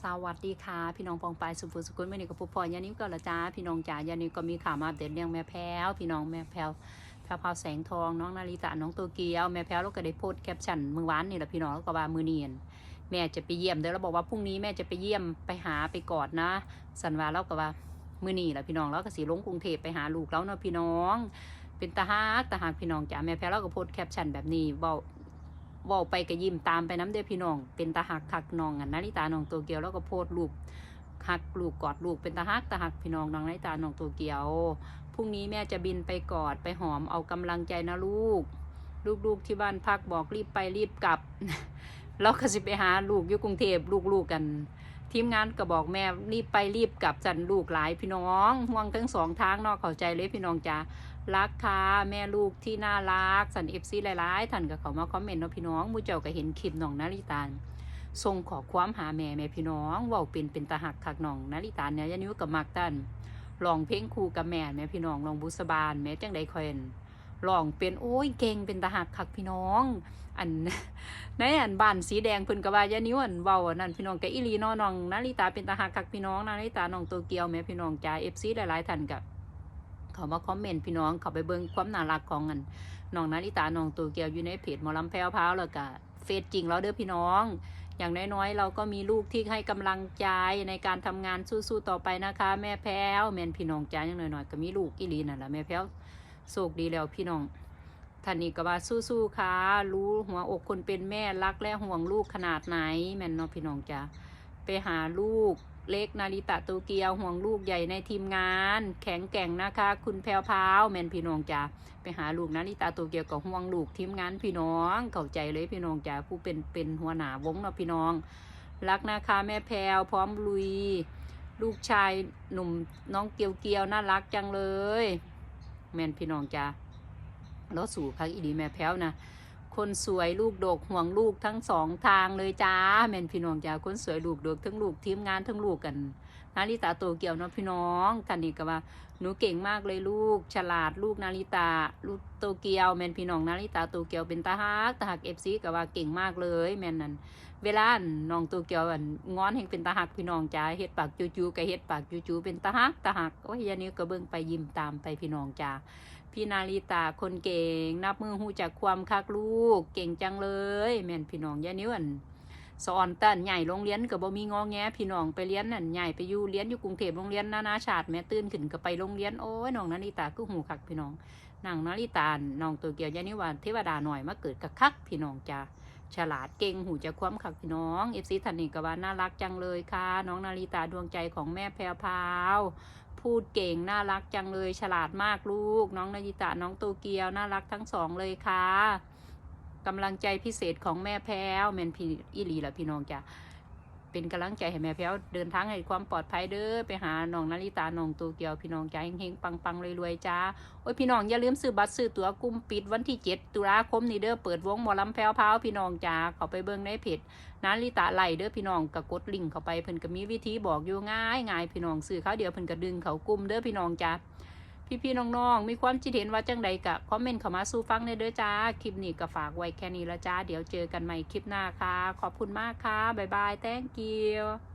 สวัสดีค่ะ พี่น้องปองปายสุภูสุกุลไม่นี่กับผู้พอยานิ้วก็ละจ้าพี่น้องจ๋ายานิ้วก็มีข่าวมาเด็ดเรื่องแม่แพ้วพี่น้องแม่แพ้วแพ้วพาวแสงทองน้องนาริตะน้องโตเกียวแม่แพ้วเราก็ได้โพสแคปชั่นมือวานนี่แหละพี่น้องแล้วก็ว่ามือเนียนแม่จะไปเยี่ยมเด้อเราบอกว่าพรุ่งนี้แม่จะไปเยี่ยมไปหาไปกอดนะ สันวาเราก็ว่ามือนี่แหละพี่น้องเราก็สีลงกรุงเทพไปหาลูกแล้วเนาะพี่น้อง เป็นตาฮักตาฮักพี่น้องจ๋าแม่แพ้วเราก็โพสแคปชั่นแบบนี้เบา เว้าไปก็ยิ้มตามไปน้ำเด้อพี่น้อง เป็นตาหักคักน้องอันนาริตาน้องโตเกียวแล้วก็โพดลูกหักลูกกอดลูกเป็นตาหักตาหักพี่น้องน้องนาริตาน้องโตเกียวพรุ่งนี้แม่จะบินไปกอดไปหอมเอากำลังใจนะลูก ลูกๆที่บ้านพักบอกรีบไปรีบกลับแล้วก็สิไปหาลูกอยู่กรุงเทพลูกๆกัน ทีมงานก็บอกแม่รีบไปรีบกลับจันลูกหลายพี่น้องห่วงทั้งสองทางนอกเข้าใจเลยพี่น้องจ้า รักค่ะแม่ลูกที่น่ารักสันเอฟซีหลายๆท่านก็เขามาคอมเมนต์เนาะพี่น้องมูเจ้าก็เห็นคลิปน้องนาริตาส่งขอความหาแม่แม่พี่น้องเว้าเป็นเป็นตาหักคักน้องนาริตาเนี่ยยานิ้วกับมักตันลองเพลงครูกับแม่แม่พี่น้องลองบุษบาลแม่จังใดคอยนลองเป็นโอ้ยเก่งเป็นตาหักคักพี่น้อง อันในอันบ้านสีแดงเพิ่นก็ว่ายานิ้วอันเว้าอันนั่นพี่น้องก็อีลีเนาะน้องนาริตาเป็นตาหักคักพี่น้องนาริตาน้องโตเกียวแม่พี่น้องจ้าเอฟซีหลายๆท่านกับ เขามาคอมเมนต์พี่น้องเขาไปเบิ่งความน่ารักของกันน้องนาริตาน้องตัวเกียวอยู่ในเพจหมอลำแพรวพราวแล้วก็เฟซจริงแล้วเด้อพี่น้อง อย่างน้อยๆ เราก็มีลูกที่ให้กำลังใจในการทำงานสู้ๆต่อไปนะคะ แม่แพ้วแม่นพี่น้องจ้าอย่างน้อยๆก็มีลูกอีหลีนั่นแหละแม่แพ้วโชคดีแล้วพี่น้องท่านนี้ก็ว่าสู้ๆค่ะรู้หัวอกคนเป็นแม่รักและห่วงลูกขนาดไหน แม่นเนาะพี่น้องจ้า ไปหาลูกเล็กนาริตะโตเกียวห่วงลูกใหญ่ในทีมงาน แข็งแกร่งนะคะ คุณแพรวพาวแมนพี่น้องจ้าไปหาลูกนาริตะโตเกียวกับห่วงลูกทีมงานพี่น้องเข้าใจเลยพี่น้องจ้าผู้เป็นเป็นหัวหน้าวงเนาะพี่น้อง รักนะคะแม่แพรวพร้อมลุย ลูกชายหนุ่มน้องเกียวเกียวน่ารักจังเลย แมนพี่น้องจ้าแล้วสู่พักอีดีแม่แพรวนะ คนสวยลูกดกห่วงลูกทั้งสองทางเลยจ้าแม่นพี่น้องจ้าคนสวยลูกดกทั้งลูกทีมงานทั้งลูกกัน นาริตาโตเกียวเนาะพี่น้องท่านนี้ก็ว่าหนูเก่งมากเลยลูก ฉลาดลูกนาริตาลูกโตเกียวแมนพี่น้องนาริตาโตเกียวเป็นตาฮักตาฮักเอฟซีก็ว่าเก่งมากเลยแมนนั่นเวลาน้องโตเกียวอันงอนแห่งเป็นตาฮักพี่น้องจ้าเฮ็ดปากจูๆกับเฮ็ดปากจูๆเป็นตาฮักตาฮักโอ้ยยานี้ก็เบิ่งไปยิ้มตามไปพี่น้องจ้าพี่นาริตาคนเก่ง นับมือหูจากความคักลูก เก่งจังเลย แม่นพี่น้องยานิ้วอัน สอนตันใหญ่โรงเรียนก็บ่มีงอแงพี่น้องไปเรียนนั่นใหญ่ไปอยู่เรียนอยู่กรุงเทพโรงเรียนนานาชาติแม่ตื่นขึ้นก็ไปโรงเรียนโอ้ยน้องนาริตาก็หูคักพี่น้องนางนาริตาน้องตัวเกียวยานิวว่าเทวดาหน่อยมาเกิดกับคักพี่น้องจ้าฉลาดเก่งหูจากความคักพี่น้องเอฟซีทันนี่กว่าน่ารักจังเลยค่ะ น้องนาริตาดวงใจของแม่แพรวพาวพูดเก่งน่ารักจังเลย ฉลาดมากลูก น้องนายิตะน้องโตเกียวน่ารักทั้งสองเลยค่ะ กำลังใจพิเศษของแม่แพ้วแมนพีอีลีละพี่น้องจ้ะเป็นกำลังใจให้แม่แพ้วเดินทางให้ความปลอดภัยเด้อไปหาน้องนาริตาน้องโตเกียวพี่น้องจ้าเฮงๆปังๆรวยๆจ้าโอ้ยพี่น้องอย่าลืมซื้อบัตรซื้อตั๋วกลุ่มปิดวันที่ 7 ตุลาคมนี้เด้อเปิดวงหมอลำแพ้วพาวพี่น้องจ้าเขาไปเบิ่งในเพจนาริตะไหลเด้อพี่น้องก็กดลิงก์เข้าไปเพิ่นก็มีวิธีบอกอยู่ง่ายง่ายพี่น้องซื้อเขาเดียวเพิ่นก็ดึงเขากลุ่มเด้อพี่น้องจ้า พี่ๆน้องๆ มีความคิดเห็นว่าจังใดกะคอมเมนต์เข้ามาสู้ฟังในเด้อจ้า คลิปนี้ก็ฝากไว้แค่นี้ละจ้า เดี๋ยวเจอกันใหม่คลิปหน้าค่ะ ขอบคุณมากค่ะ บ๊ายบาย thank you